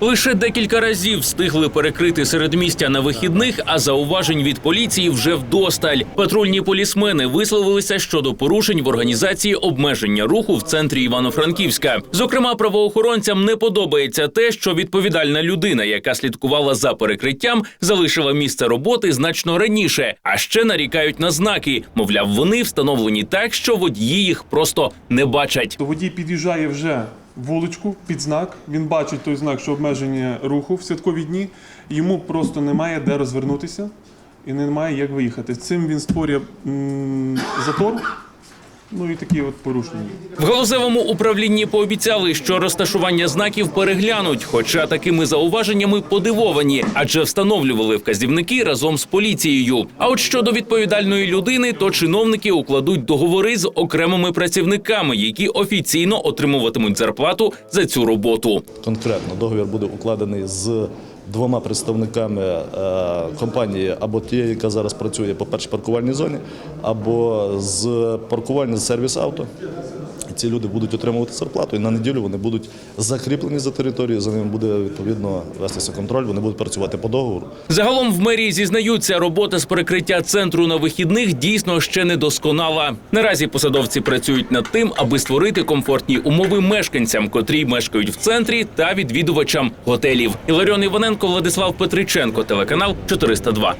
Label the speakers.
Speaker 1: Лише декілька разів встигли перекрити середмістя на вихідних, а зауважень від поліції вже вдосталь. Патрульні полісмени висловилися щодо порушень в організації обмеження руху в центрі Івано-Франківська. Зокрема, правоохоронцям не подобається те, що відповідальна людина, яка слідкувала за перекриттям, залишила місце роботи значно раніше. А ще нарікають на знаки. Мовляв, вони встановлені так, що водії їх просто не бачать.
Speaker 2: Водій під'їжджає вже вуличку під знак. Він бачить той знак, що обмеження руху в святкові дні. Йому просто немає де розвернутися і немає як виїхати. Цим він створює м, затор. Ну і такі от порушення.
Speaker 1: В галузевому управлінні пообіцяли, що розташування знаків переглянуть, хоча такими зауваженнями подивовані, адже встановлювали вказівники разом з поліцією. А от щодо відповідальної людини, то чиновники укладуть договори з окремими працівниками, які офіційно отримуватимуть зарплату за цю роботу.
Speaker 3: Конкретно договір буде укладений з двома представниками е, компанії або тієї, яка зараз працює по першій паркувальній зоні, або з паркувальні сервіс авто. Ці люди будуть отримувати зарплату, і на неділю вони будуть закріплені за територією. За ними буде відповідно вестися контроль. Вони будуть працювати по договору.
Speaker 1: Загалом в мерії зізнаються, робота з перекриття центру на вихідних дійсно ще не досконала. Наразі посадовці працюють над тим, аби створити комфортні умови мешканцям, котрі мешкають в центрі, та відвідувачам готелів. Іларіон Іваненко, Владислав Петриченко, телеканал 402.